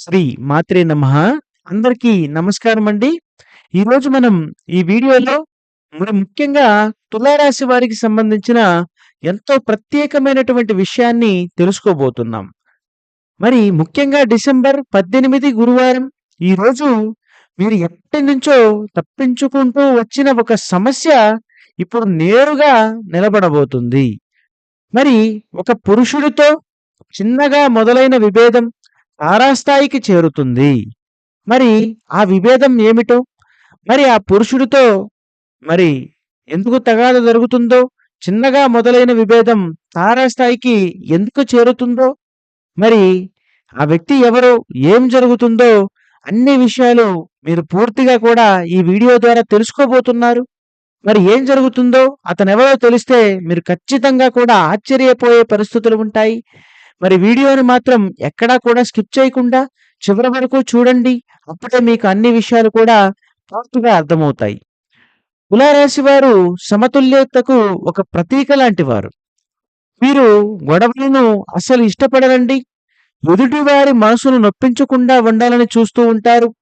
శ్రీ మాత్రే నమ. అందరికీ నమస్కారం అండి ఈరోజు మనం ఈ వీడియోలో మరి ముఖ్యంగా తులారాశి వారికి సంబంధించిన ఎంతో ప్రత్యేకమైనటువంటి విషయాన్ని తెలుసుకోబోతున్నాం. మరి ముఖ్యంగా డిసెంబర్ పద్దెనిమిది గురువారం ఈరోజు మీరు ఎప్పటి నుంచో తప్పించుకుంటూ వచ్చిన ఒక సమస్య ఇప్పుడు నేరుగా నిలబడబోతుంది. మరి ఒక పురుషుడితో చిన్నగా మొదలైన విభేదం తారాస్థాయికి చేరుతుంది. మరి ఆ విభేదం ఏమిటో? మరి ఆ పురుషుడితో మరి ఎందుకు తగాద జరుగుతుందో? చిన్నగా మొదలైన విభేదం తారాస్థాయికి ఎందుకు చేరుతుందో? మరి ఆ వ్యక్తి ఎవరో? ఏం జరుగుతుందో? అన్ని విషయాలు మీరు పూర్తిగా కూడా ఈ వీడియో ద్వారా తెలుసుకోబోతున్నారు. మరి ఏం జరుగుతుందో అతనెవరో తెలిస్తే మీరు ఖచ్చితంగా కూడా ఆశ్చర్యపోయే పరిస్థితులు ఉంటాయి. మరి వీడియోని మాత్రం ఎక్కడా కూడా స్కిప్ చేయకుండా చివరి వరకు చూడండి. అప్పుడే మీకు అన్ని విషయాలు కూడా పూర్తిగా అర్థమవుతాయి. తులారాశి వారు సమతుల్యతకు ఒక ప్రతీక లాంటి వారు వీరు గొడవలను అసలు ఇష్టపడరండి. ఎదుటి వారి మనసును నొప్పించకుండా ఉండాలని చూస్తూ ఉంటారు.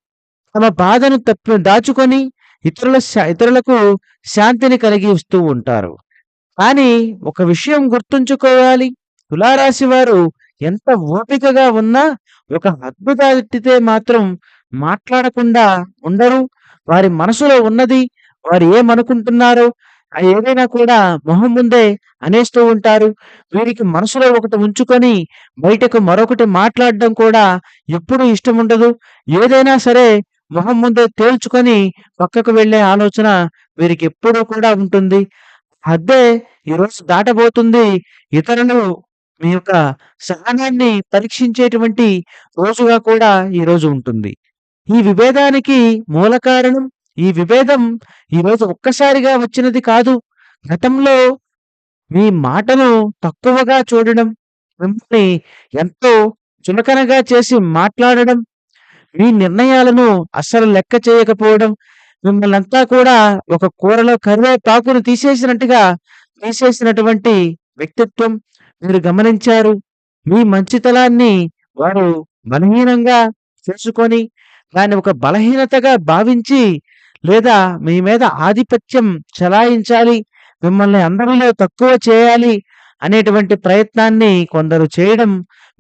తమ బాధను తప్పి దాచుకొని ఇతరుల శా- ఇతరులకు శాంతిని కలిగిస్తూ ఉంటారు. కానీ ఒక విషయం గుర్తుంచుకోవాలి. తులారాశి వారు ఎంత ఓపికగా ఉన్నా ఒక అద్భుత మాత్రం మాట్లాడకుండా ఉండరు. వారి మనసులో ఉన్నది వారు ఏమనుకుంటున్నారో ఏదైనా కూడా మొహం ముందే అనేస్తూ ఉంటారు. వీరికి మనసులో ఒకటి ఉంచుకొని బయటకు మరొకటి మాట్లాడడం కూడా ఎప్పుడూ ఇష్టం ఉండదు. ఏదైనా సరే మొహం ముందే తేల్చుకొని పక్కకు వెళ్ళే ఆలోచన వీరికి ఎప్పుడూ కూడా ఉంటుంది. అద్దే ఈరోజు దాటబోతుంది ఇతరులు మీ యొక్క సహనాన్ని పరీక్షించేటువంటి రోజుగా కూడా ఈ రోజు ఉంటుంది. ఈ విభేదానికి మూల కారణం ఈ విభేదం ఈ రోజు ఒక్కసారిగా వచ్చినది కాదు. గతంలో మీ మాటను తక్కువగా చూడడం మిమ్మల్ని ఎంతో చులకనగా చేసి మాట్లాడడం మీ నిర్ణయాలను అస్సలు లెక్క చేయకపోవడం మిమ్మల్ని అంతా కూడా ఒక కూరలో కరివేపాకును తీసేసినట్టుగా తీసేసినటువంటి వ్యక్తిత్వం మీరు గమనించారు? మీ మంచితనాన్ని వారు బలహీనంగా చేసుకొని దాన్ని ఒక బలహీనతగా భావించి లేదా మీ మీద ఆధిపత్యం చలాయించాలి మిమ్మల్ని అందరిలో తక్కువ చేయాలి అనేటువంటి ప్రయత్నాన్ని కొందరు చేయడం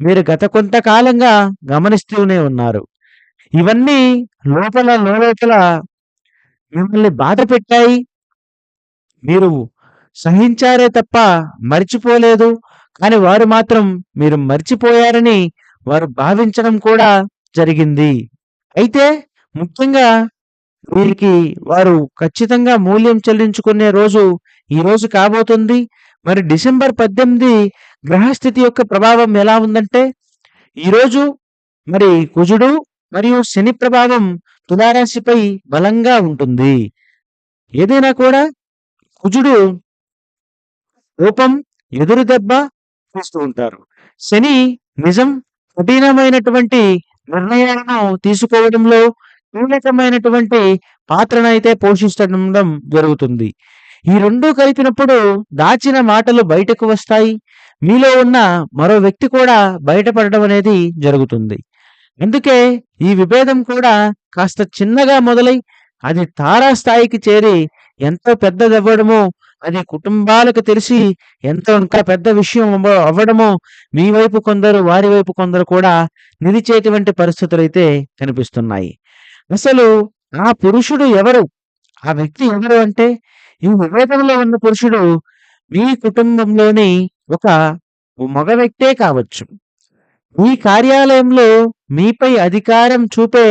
మీరు గత కొంతకాలంగా గమనిస్తూనే ఉన్నారు. ఇవన్నీ లోపల లోపల మిమ్మల్ని బాధ పెట్టాయి. మీరు సహించారే తప్ప మర్చిపోలేదు. కానీ వారు మాత్రం మీరు మర్చిపోయారని వారు భావించడం కూడా జరిగింది. అయితే ముఖ్యంగా వీరికి వారు ఖచ్చితంగా మూల్యం చెల్లించుకునే రోజు ఈ రోజు కాబోతుంది. మరి డిసెంబర్ పద్దెనిమిది గ్రహస్థితి యొక్క ప్రభావం ఎలా ఉందంటే ఈరోజు మరి కుజుడు మరియు శని ప్రభావం తులారాశిపై బలంగా ఉంటుంది. ఏదైనా కూడా కుజుడు రూపం ఎదురు దెబ్బ ప్రయత్నిస్తూ ఉంటారు. శని నిజం కఠినమైనటువంటి నిర్ణయాలను తీసుకోవడంలో కీలకమైనటువంటి పాత్రను అయితే పోషించడం జరుగుతుంది. ఈ రెండు కలిపినప్పుడు దాచిన మాటలు బయటకు వస్తాయి. మీలో ఉన్న మరో వ్యక్తి కూడా బయటపడడం అనేది జరుగుతుంది. అందుకే ఈ విభేదం కూడా కాస్త చిన్నగా మొదలై అది తారాస్థాయికి చేరి ఎంతో పెద్దదవ్వడమో అది కుటుంబాలకు తెలిసి ఎంత ఇంకా పెద్ద విషయం అవ్వడమో. మీ వైపు కొందరు వారి వైపు కొందరు కూడా నిలిచేటువంటి పరిస్థితులు అయితే కనిపిస్తున్నాయి. అసలు ఆ పురుషుడు ఎవరు? ఆ వ్యక్తి ఎవరు అంటే ఈ విభేదంలో ఉన్న పురుషుడు మీ కుటుంబంలోని ఒక మగ వ్యక్తే కావచ్చు. మీ కార్యాలయంలో మీపై అధికారం చూపే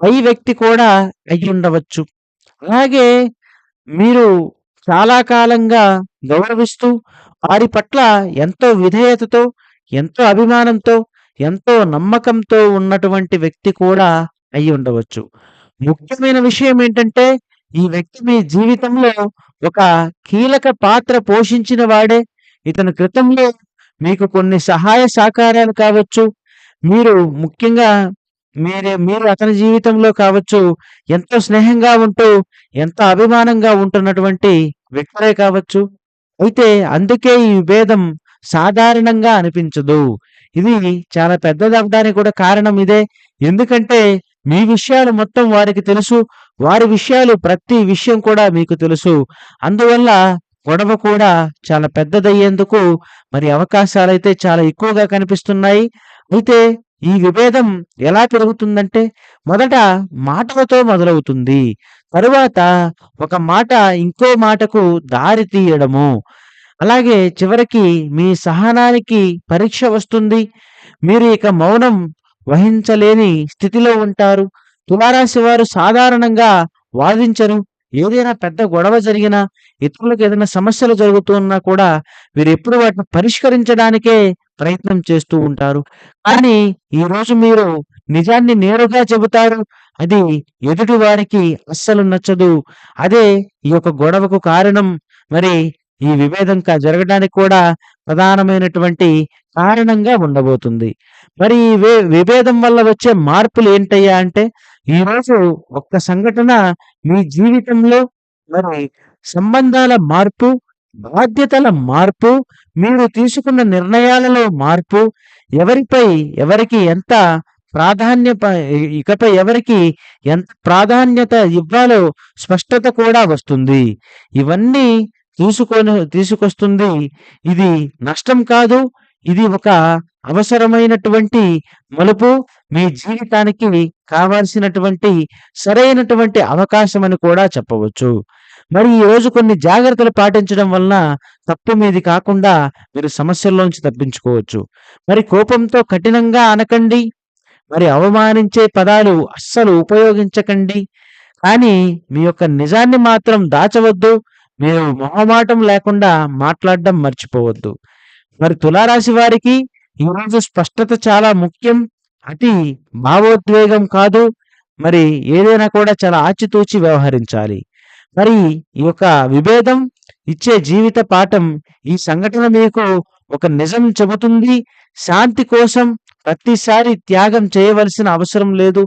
పై వ్యక్తి కూడా అయి ఉండవచ్చు అలాగే మీరు చాలా కాలంగా గౌరవిస్తూ వారి పట్ల ఎంతో విధేయతతో ఎంతో అభిమానంతో ఎంతో నమ్మకంతో ఉన్నటువంటి వ్యక్తి కూడా అయి ఉండవచ్చు. ముఖ్యమైన విషయం ఏంటంటే ఈ వ్యక్తి మీ జీవితంలో ఒక కీలక పాత్ర పోషించిన వాడే. ఇతని క్రితంలో మీకు కొన్ని సహాయ సహకారాలు కావచ్చు. మీరు ముఖ్యంగా మీరే మీరు అతని జీవితంలో కావచ్చు ఎంతో స్నేహంగా ఉంటూ ఎంతో అభిమానంగా ఉంటున్నటువంటి వ్యక్తులే కావచ్చు అయితే అందుకే ఈ విభేదం సాధారణంగా అనిపించదు ఇది చాలా పెద్దదవడానికి కూడా కారణం ఇదే. ఎందుకంటే మీ విషయాలు మొత్తం వారికి తెలుసు. వారి విషయాలు ప్రతి విషయం కూడా మీకు తెలుసు. అందువల్ల గొడవ కూడా చాలా పెద్దదయ్యేందుకు మరి అవకాశాలు అయితే చాలా ఎక్కువగా కనిపిస్తున్నాయి. అయితే ఈ విభేదం ఎలా పెరుగుతుందంటే మొదట మాటలతో మొదలవుతుంది. తరువాత ఒక మాట ఇంకో మాటకు దారి తీయడము. అలాగే చివరికి మీ సహనానికి పరీక్ష వస్తుంది. మీరు ఇక మౌనం వహించలేని స్థితిలో ఉంటారు. తులారాశి వారు సాధారణంగా వాదించరు. ఏదైనా పెద్ద గొడవ జరిగినా, ఇతరులకు ఏదైనా సమస్యలు జరుగుతున్నా కూడా వీరెప్పుడు వాటిని పరిష్కరించడానికే ప్రయత్నం చేస్తూ ఉంటారు. కానీ ఈరోజు మీరు నిజాన్ని నేరుగా చెబుతారు. అది ఎదుటి వారికి అస్సలు నచ్చదు. అదే ఈ యొక్క గొడవకు కారణం. మరి ఈ విభేదం జరగడానికి కూడా ప్రధానమైనటువంటి కారణంగా ఉండబోతుంది. మరి ఈ విభేదం వల్ల వచ్చే మార్పులు ఏంటయ్యా అంటే ఈరోజు ఒక్క సంఘటన మీ జీవితంలో మరి సంబంధాల మార్పు, బాధ్యతల మార్పు, మీరు తీసుకున్న నిర్ణయాలలో మార్పు, ఎవరిపై ఎవరికి ఎంత ప్రాధాన్యత ఇకపై ఎవరికి ఎంత ప్రాధాన్యత ఇవ్వాలో స్పష్టత కూడా వస్తుంది. ఇవన్నీ తీసుకొని తీసుకొస్తుంది. ఇది నష్టం కాదు. ఇది ఒక అవసరమైనటువంటి మలుపు. మీ జీవితానికి కావాల్సినటువంటి సరైనటువంటి అవకాశం అని కూడా చెప్పవచ్చు. మరి ఈరోజు కొన్ని జాగ్రత్తలు పాటించడం వలన తప్పు మీది కాకుండా మీరు సమస్యల్లోంచి తప్పించుకోవచ్చు. మరి కోపంతో కఠినంగా అనకండి. మరి అవమానించే పదాలు అస్సలు ఉపయోగించకండి. కానీ మీ యొక్క నిజాన్ని మాత్రం దాచవద్దు. మీరు మొహమాటం లేకుండా మాట్లాడడం మర్చిపోవద్దు. మరి తులారాశి వారికి ఈరోజు స్పష్టత చాలా ముఖ్యం. అతి భావోద్వేగం కాదు. మరి ఏదైనా కూడా చాలా ఆచితూచి వ్యవహరించాలి. మరి ఈ యొక్క విభేదం ఇచ్చే జీవిత పాఠం ఈ సంఘటన మీకు ఒక నిజం చెబుతుంది. శాంతి కోసం ప్రతిసారి త్యాగం చేయవలసిన అవసరం లేదు.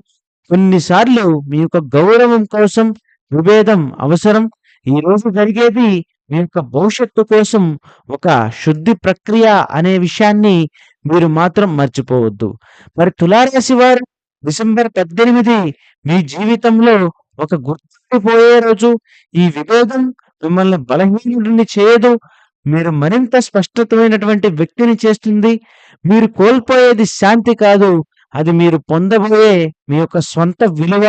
కొన్నిసార్లు మీ యొక్క గౌరవం కోసం విభేదం అవసరం. ఈ రోజు జరిగేది మీ యొక్క భవిష్యత్తు కోసం ఒక శుద్ధి ప్రక్రియ అనే విషయాన్ని మీరు మాత్రం మర్చిపోవద్దు. మరి తులారాశి వారు డిసెంబర్ 18 మీ జీవితంలో ఒక పోయే రోజు. ఈ విభేదం మిమ్మల్ని బలహీనుడిని చేయదు. మీరు మరింత స్పష్టతమైనటువంటి వ్యక్తిని చేస్తుంది. మీరు కోల్పోయేది శాంతి కాదు. అది మీరు పొందబోయే మీ యొక్క స్వంత విలువ.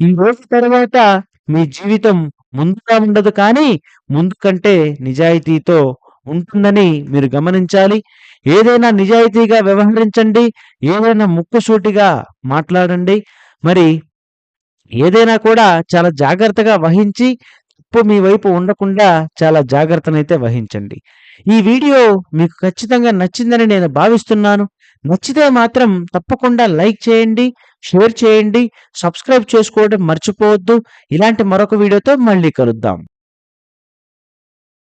ఈ రోజు తర్వాత మీ జీవితం ముందుగా ఉండదు కానీ ముందు కంటే నిజాయితీతో ఉంటుందని మీరు గమనించాలి. ఏదైనా నిజాయితీగా వ్యవహరించండి. ఏదైనా ముక్కుసూటిగా మాట్లాడండి. మరి ఏదైనా కూడా చాలా జాగ్రత్తగా వహించి తప్పు మీ వైపు ఉండకుండా చాలా జాగ్రత్తనైతే వహించండి. ఈ వీడియో మీకు ఖచ్చితంగా నచ్చిందని నేను భావిస్తున్నాను. నచ్చితే మాత్రం తప్పకుండా లైక్ చేయండి. షేర్ చేయండి. సబ్స్క్రైబ్ చేసుకోవడం మర్చిపోవద్దు. ఇలాంటి మరొక వీడియోతో మళ్ళీ కలుద్దాం.